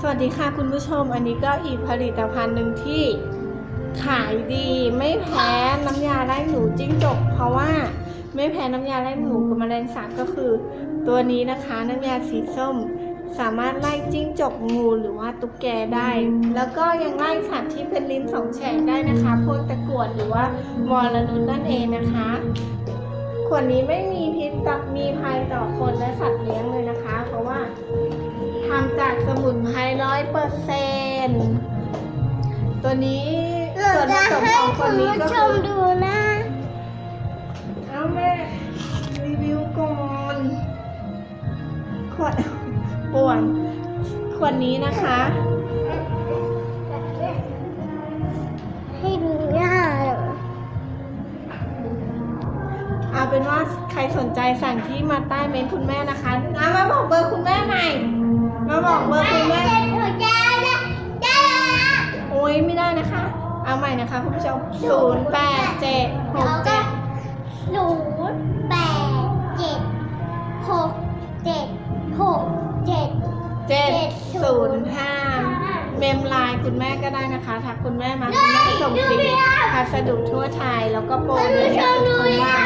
สวัสดีค่ะคุณผู้ชมอันนี้ก็อีกผลิตภัณฑ์หนึ่งที่ขายดีไม่แพ้น้ำยาไล่หนูจิ้งจก เพราะว่าไม่แพ้น้ำยาไล่หนูกับแมลงสาบก็คือ ตัวนี้นะคะน้ำยาสีส้ม สามารถไล่จิ้งจกงูหรือว่าตุ๊กแกได้ แล้วก็ยังไล่สัตว์ที่เป็นลิ้นสองแฉกได้นะคะพวกตะกรวดหรือว่าวอลนุนนั่นเองนะคะขวดนี้ไม่มีพิษต่อมีภัยต่อคนและสัตว์ สมุนไพรร้อยเปอร์เซนตัวนี้เราส่วนผจะสมให้ของคคุนณนี้ผู้ก็ชคืมอดูนะเอาแม่รีวิวก่อนขวดป่วนขวดนี้นะคะ ให้ดูหน้าเลยเอาเป็นว่าใครสนใจสั่งที่มาใต้เมนต์คุณแม่นะคะเอามาบอกเบอร์คุณแม่ใหม่ นะคะ เอาใหม่นะคะคุณผู้ชม0 8 7 6 7ศูนย์แปดเจ็ดหกเจ็ดหกเจ็ด7 0 5เมมไลน์คุณแม่ก็ได้นะคะถ้าคุณแม่มาคุณแม่ส่งฟรีพัสดุทั่วไทยแล้วก็โปรคุณดีผู้ชที่มสุดดูของยังบ้านนะพี่อาร์มมาเลยดิ